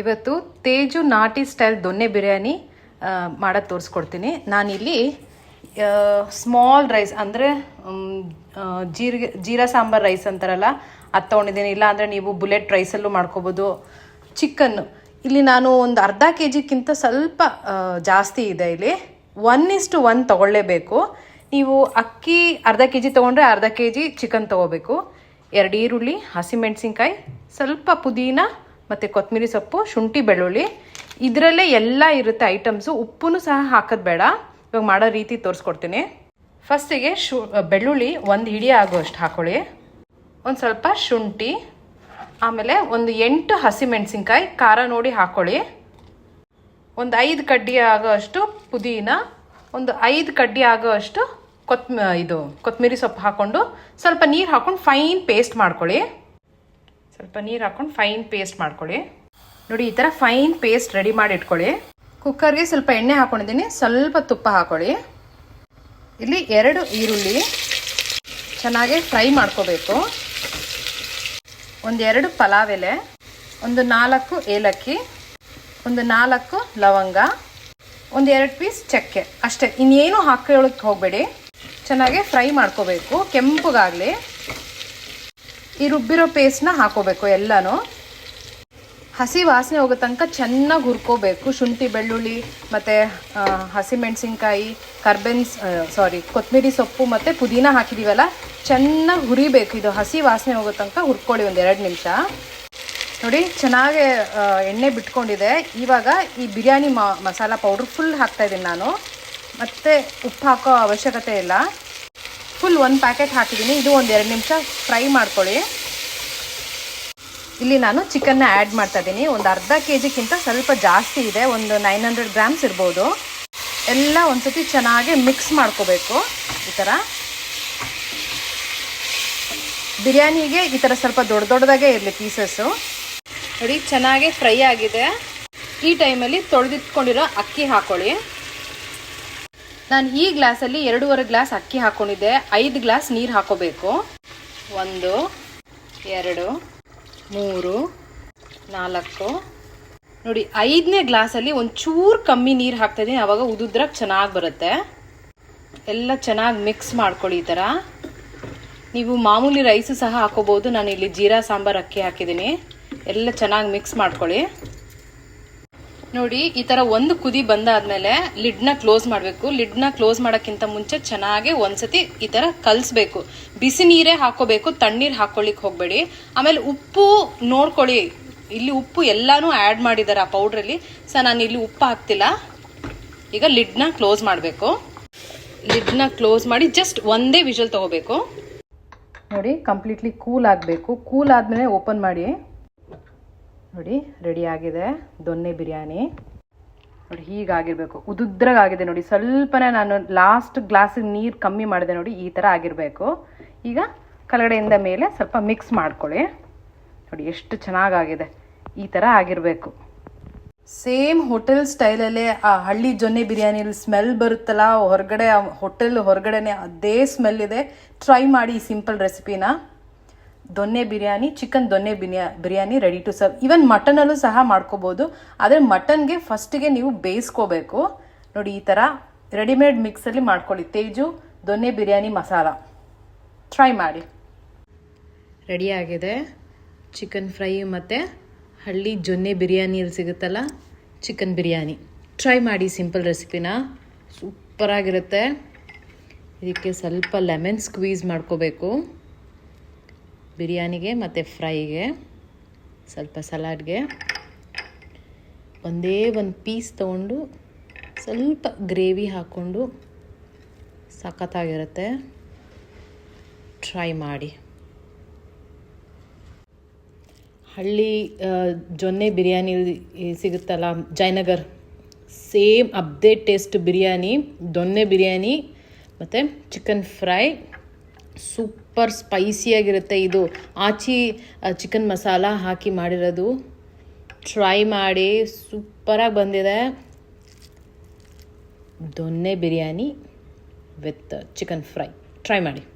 ಇವತ್ತು ತೇಜು ನಾಟಿ ಸ್ಟೈಲ್ ದೊನ್ನೆ ಬಿರಿಯಾನಿ ಮಾಡೋದು ತೋರಿಸ್ಕೊಡ್ತೀನಿ. ನಾನಿಲ್ಲಿ ಸ್ಮಾಲ್ ರೈಸ್ ಅಂದರೆ ಜೀರಿಗೆ, ಜೀರಾ ಸಾಂಬಾರ್ ರೈಸ್ ಅಂತಾರಲ್ಲ, ಅದು ತೊಗೊಂಡಿದ್ದೀನಿ. ಇಲ್ಲ ಅಂದರೆ ನೀವು ಬುಲೆಟ್ ರೈಸಲ್ಲೂ ಮಾಡ್ಕೋಬೋದು. ಚಿಕನ್ನು ಇಲ್ಲಿ ನಾನು ಒಂದು ಅರ್ಧ ಕೆ ಜಿಗಿಂತ ಸ್ವಲ್ಪ ಜಾಸ್ತಿ ಇದೆ ಇಲ್ಲಿ. ಒನ್ ಇಸ್ಟು ಒನ್ ತೊಗೊಳ್ಳೇಬೇಕು. ನೀವು ಅಕ್ಕಿ ಅರ್ಧ ಕೆ ಜಿ ತೊಗೊಂಡ್ರೆ ಅರ್ಧ ಕೆ ಜಿ ಚಿಕನ್ ತೊಗೋಬೇಕು. ಎರಡು ಈರುಳ್ಳಿ ಹಸಿಮೆಣಸಿನ್ಕಾಯಿ ಸ್ವಲ್ಪ ಪುದೀನ ಮತ್ತು ಕೊತ್ತಂಬರಿ ಸೊಪ್ಪು, ಶುಂಠಿ, ಬೆಳ್ಳುಳ್ಳಿ. ಇದರಲ್ಲೇ ಎಲ್ಲ ಇರುತ್ತೆ ಐಟಮ್ಸು ಉಪ್ಪು ಸಹ ಹಾಕೋದು ಬೇಡ. ಇವಾಗ ಮಾಡೋ ರೀತಿ ತೋರಿಸ್ಕೊಡ್ತೀನಿ. ಫಸ್ಟಿಗೆ ಶು, ಬೆಳ್ಳುಳ್ಳಿ ಒಂದು ಹಿಡಿ ಆಗುವಷ್ಟು ಹಾಕೊಳ್ಳಿ. ಒಂದು ಸ್ವಲ್ಪ ಶುಂಠಿ, ಆಮೇಲೆ ಒಂದು ಎಂಟು ಹಸಿಮೆಣಸಿನ್ಕಾಯಿ, ಖಾರ ನೋಡಿ ಹಾಕೊಳ್ಳಿ. ಒಂದು ಐದು ಕಡ್ಡಿ ಆಗೋಷ್ಟು ಪುದೀನ, ಒಂದು ಐದು ಕಡ್ಡಿ ಆಗೋಷ್ಟು ಕೊತ್ಮ, ಇದು ಕೊತ್ತಂಬರಿ ಸೊಪ್ಪು ಹಾಕ್ಕೊಂಡು ಸ್ವಲ್ಪ ನೀರು ಹಾಕ್ಕೊಂಡು ಫೈನ್ ಪೇಸ್ಟ್ ಮಾಡ್ಕೊಳ್ಳಿ. ಸ್ವಲ್ಪ ನೀರು ಹಾಕೊಂಡು ಫೈನ್ ಪೇಸ್ಟ್ ಮಾಡ್ಕೊಳ್ಳಿ. ನೋಡಿ, ಈ ಥರ ಫೈನ್ ಪೇಸ್ಟ್ ರೆಡಿ ಮಾಡಿ ಇಟ್ಕೊಳ್ಳಿ. ಕುಕ್ಕರ್ಗೆ ಸ್ವಲ್ಪ ಎಣ್ಣೆ ಹಾಕೊಂಡಿದ್ದೀನಿ. ಸ್ವಲ್ಪ ತುಪ್ಪ ಹಾಕೊಳ್ಳಿ. ಇಲ್ಲಿ ಎರಡು ಈರುಳ್ಳಿ ಚೆನ್ನಾಗಿ ಫ್ರೈ ಮಾಡ್ಕೋಬೇಕು. ಒಂದೆರಡು ಪಲಾವ್ ಎಲೆ ಒಂದು ನಾಲ್ಕು ಏಲಕ್ಕಿ, ಒಂದು ನಾಲ್ಕು ಲವಂಗ, ಒಂದು ಎರಡು ಪೀಸ್ ಚಕ್ಕೆ. ಅಷ್ಟೇ, ಇನ್ನೇನು ಹಾಕೊಳಕ್ಕೆ ಹೋಗಬೇಡಿ. ಚೆನ್ನಾಗಿ ಫ್ರೈ ಮಾಡ್ಕೋಬೇಕು. ಕೆಂಪಗಾಗಲಿ. ಈ ರುಬ್ಬಿರೋ ಪೇಸ್ಟ್ನ ಹಾಕೋಬೇಕು ಎಲ್ಲನೂ. ಹಸಿ ವಾಸನೆ ಹೋಗೋ ತನಕ ಚೆನ್ನಾಗಿ ಹುರ್ಕೋಬೇಕು. ಶುಂಠಿ, ಬೆಳ್ಳುಳ್ಳಿ, ಮತ್ತು ಹಸಿಮೆಣಸಿನ್ಕಾಯಿ ಕರ್ಬೇನ್ಸ್ ಸಾರಿ ಕೊತ್ತಂಬರಿ ಸೊಪ್ಪು ಮತ್ತು ಪುದೀನ ಹಾಕಿದ್ದೀವಲ್ಲ ಚೆನ್ನಾಗಿ ಹುರಿಬೇಕು. ಇದು ಹಸಿ ವಾಸನೆ ಹೋಗೋ ತನಕ ಹುರ್ಕೊಳ್ಳಿ ಒಂದು ಎರಡು ನಿಮಿಷ. ನೋಡಿ, ಚೆನ್ನಾಗಿ ಎಣ್ಣೆ ಬಿಟ್ಕೊಂಡಿದೆ. ಇವಾಗ ಈ ಬಿರಿಯಾನಿ ಮಸಾಲ ಪೌಡ್ರ್ ಫುಲ್ ಹಾಕ್ತಾಯಿದ್ದೀನಿ ನಾನು. ಮತ್ತು ಉಪ್ಪು ಹಾಕೋ ಅವಶ್ಯಕತೆ ಇಲ್ಲ. ಫುಲ್ ಒಂದು ಪ್ಯಾಕೆಟ್ ಹಾಕಿದ್ದೀನಿ ಇದು ಒಂದು ಎರಡು ನಿಮಿಷ ಫ್ರೈ ಮಾಡ್ಕೊಳ್ಳಿ. ಇಲ್ಲಿ ನಾನು ಚಿಕನ್ನ ಆ್ಯಡ್ ಮಾಡ್ತಾ ಇದ್ದೀನಿ ಒಂದು ಅರ್ಧ ಕೆ ಜಿಗಿಂತ ಸ್ವಲ್ಪ ಜಾಸ್ತಿ ಇದೆ. ಒಂದು ನೈನ್ ಹಂಡ್ರೆಡ್ ಗ್ರಾಮ್ಸ್ ಇರ್ಬೋದು. ಎಲ್ಲ ಒಂದ್ಸತಿ ಚೆನ್ನಾಗಿ ಮಿಕ್ಸ್ ಮಾಡ್ಕೋಬೇಕು. ಈ ಥರ ಬಿರಿಯಾನಿಗೆ ಈ ಥರ ಸ್ವಲ್ಪ ದೊಡ್ಡ ದೊಡ್ಡದಾಗೆ ಇರಲಿ ಪೀಸಸ್ಸು ನೋಡಿ, ಚೆನ್ನಾಗಿ ಫ್ರೈ ಆಗಿದೆ. ಈ ಟೈಮಲ್ಲಿ ತೊಳೆದಿಟ್ಕೊಂಡಿರೋ ಅಕ್ಕಿ ಹಾಕೊಳ್ಳಿ. ನಾನು ಈ ಗ್ಲಾಸಲ್ಲಿ ಎರಡೂವರೆ ಗ್ಲಾಸ್ ಅಕ್ಕಿ ಹಾಕ್ಕೊಂಡಿದ್ದೆ ಐದು ಗ್ಲಾಸ್ ನೀರು ಹಾಕೋಬೇಕು. ಒಂದು, ಎರಡು, ಮೂರು, ನಾಲ್ಕು. ನೋಡಿ, ಐದನೇ ಗ್ಲಾಸಲ್ಲಿ ಒಂಚೂರು ಕಮ್ಮಿ ನೀರು ಹಾಕ್ತಾಯಿದ್ದೀನಿ ಆವಾಗ ಉದುದ್ರಾಗ ಚೆನ್ನಾಗಿ ಬರುತ್ತೆ. ಎಲ್ಲ ಚೆನ್ನಾಗಿ ಮಿಕ್ಸ್ ಮಾಡ್ಕೊಳ್ಳಿ ಈ ಥರ ನೀವು ಮಾಮೂಲಿ ರೈಸು ಸಹ ಹಾಕೋಬೋದು ನಾನು ಇಲ್ಲಿ ಜೀರಾ ಸಾಂಬಾರ್ ಅಕ್ಕಿ ಹಾಕಿದ್ದೀನಿ. ಎಲ್ಲ ಚೆನ್ನಾಗಿ ಮಿಕ್ಸ್ ಮಾಡ್ಕೊಳ್ಳಿ. ನೋಡಿ, ಈ ತರ ಒಂದು ಕುದಿ ಬಂದಾದ್ಮೇಲೆ ಲಿಡ್ನ ಕ್ಲೋಸ್ ಮಾಡಬೇಕು. ಲಿಡ್ನ ಕ್ಲೋಸ್ ಮಾಡೋಕ್ಕಿಂತ ಮುಂಚೆ ಚೆನ್ನಾಗಿ ಒಂದ್ಸತಿ ಈ ತರ ಕಲಿಸ್ಬೇಕು. ಬಿಸಿ ನೀರೇ ಹಾಕೋಬೇಕು, ತಣ್ಣೀರು ಹಾಕೊಳ್ಳಿಕ್ ಹೋಗಬೇಡಿ. ಆಮೇಲೆ ಉಪ್ಪು ನೋಡ್ಕೊಳ್ಳಿ. ಇಲ್ಲಿ ಉಪ್ಪು ಎಲ್ಲಾನು ಆ್ಯಡ್ ಮಾಡಿದ್ದಾರೆ ಆ ಪೌಡ್ರಲ್ಲಿ. ಸೊ, ನಾನು ಇಲ್ಲಿ ಉಪ್ಪು ಹಾಕ್ತಿಲ್ಲ. ಈಗ ಲಿಡ್ನ ಕ್ಲೋಸ್ ಮಾಡಬೇಕು. ಲಿಡ್ನ ಕ್ಲೋಸ್ ಮಾಡಿ ಜಸ್ಟ್ ಒಂದೇ ವಿಷಲ್ ತಗೋಬೇಕು. ನೋಡಿ, ಕಂಪ್ಲೀಟ್ಲಿ ಕೂಲ್ ಆಗಬೇಕು. ಕೂಲ್ ಆದಮೇಲೆ ಓಪನ್ ಮಾಡಿ. ನೋಡಿ ರೆಡಿ ಆಗಿದೆ. ದೊನ್ನೆ ಬಿರಿಯಾನಿ. ನೋಡಿ, ಹೀಗಾಗಿರ್ಬೇಕು. ಉದುದ್ರಾಗಿದೆ ನೋಡಿ. ಸ್ವಲ್ಪನೇ ನಾನು ಲಾಸ್ಟ್ ಗ್ಲಾಸಿಗೆ ನೀರು ಕಮ್ಮಿ ಮಾಡಿದೆ ನೋಡಿ, ಈ ಥರ ಆಗಿರಬೇಕು. ಈಗ ಕಲಗಡೆಯಿಂದ ಮೇಲೆ ಸ್ವಲ್ಪ ಮಿಕ್ಸ್ ಮಾಡ್ಕೊಳ್ಳಿ. ನೋಡಿ, ಎಷ್ಟು ಚೆನ್ನಾಗಾಗಿದೆ. ಈ ಥರ ಆಗಿರಬೇಕು. ಸೇಮ್ ಹೋಟೆಲ್ ಸ್ಟೈಲಲ್ಲೇ ಆ ಹಳ್ಳಿ ಜೊನ್ನೆ ಬಿರಿಯಾನಿಲಿ ಸ್ಮೆಲ್ ಬರುತ್ತಲ್ಲ, ಹೊರಗಡೆ ಹೋಟೆಲ್ ಹೊರಗಡೆನೆ ಅದೇ ಸ್ಮೆಲ್ ಇದೆ. ಟ್ರೈ ಮಾಡಿ ಈ ಸಿಂಪಲ್ ರೆಸಿಪಿನ ದೊನ್ನೆ biryani, chicken donne ಬಿರಿಯಾ biryani ready to serve even ಮಟನಲ್ಲೂ ಸಹ ಮಾಡ್ಕೋಬೋದು. ಆದರೆ ಮಟನ್ಗೆ ಫಸ್ಟಿಗೆ ನೀವು ಬೇಯಿಸ್ಕೋಬೇಕು. ನೋಡಿ, ಈ ಥರ ರೆಡಿಮೇಡ್ ಮಿಕ್ಸಲ್ಲಿ ಮಾಡ್ಕೊಳ್ಳಿ. ತೇಜು, ದೊನ್ನೆ ಬಿರಿಯಾನಿ ಮಸಾಲ. ಟ್ರೈ ಮಾಡಿ. ರೆಡಿ ಆಗಿದೆ. ಚಿಕನ್ ಫ್ರೈ ಮತ್ತು ಹಳ್ಳಿ ಜೊನ್ನೆ ಬಿರಿಯಾನಿಯಲ್ಲಿ ಸಿಗುತ್ತಲ್ಲ ಚಿಕನ್ ಬಿರಿಯಾನಿ. ಟ್ರೈ ಮಾಡಿ ಸಿಂಪಲ್ ರೆಸಿಪಿನ ಸೂಪರಾಗಿರುತ್ತೆ ಇದಕ್ಕೆ ಸ್ವಲ್ಪ ಲೆಮನ್ ಸ್ಕ್ವೀಸ್ ಮಾಡ್ಕೋಬೇಕು. ಬಿರಿಯಾನಿಗೆ ಮತ್ತು ಫ್ರೈಗೆ, ಸ್ವಲ್ಪ ಸಲಾಡ್ಗೆ. ಒಂದೇ ಒಂದು ಪೀಸ್ ತೊಗೊಂಡು ಸ್ವಲ್ಪ ಗ್ರೇವಿ ಹಾಕ್ಕೊಂಡು ಸಖತ್ತಾಗಿರುತ್ತೆ. ಟ್ರೈ ಮಾಡಿ. ಹಳ್ಳಿ ಜೊನ್ನೆ ಬಿರಿಯಾನಿ ಸಿಗುತ್ತಲ್ಲ, Jayanagar. Same update taste biryani, ದೊನ್ನೆ ಬಿರಿಯಾನಿ ಮತ್ತು ಚಿಕನ್ ಫ್ರೈ. ಸೂಪರ್ ಸ್ಪೈಸಿಯಾಗಿರುತ್ತೆ ಇದು. ಆಚಿ ಚಿಕನ್ ಮಸಾಲ ಹಾಕಿ ಮಾಡಿರೋದು. ಟ್ರೈ ಮಾಡಿ, ಸೂಪರಾಗಿ ಬಂದಿದೆ. ದೊನ್ನೆ biryani with chicken fry. Try ಮಾಡಿ.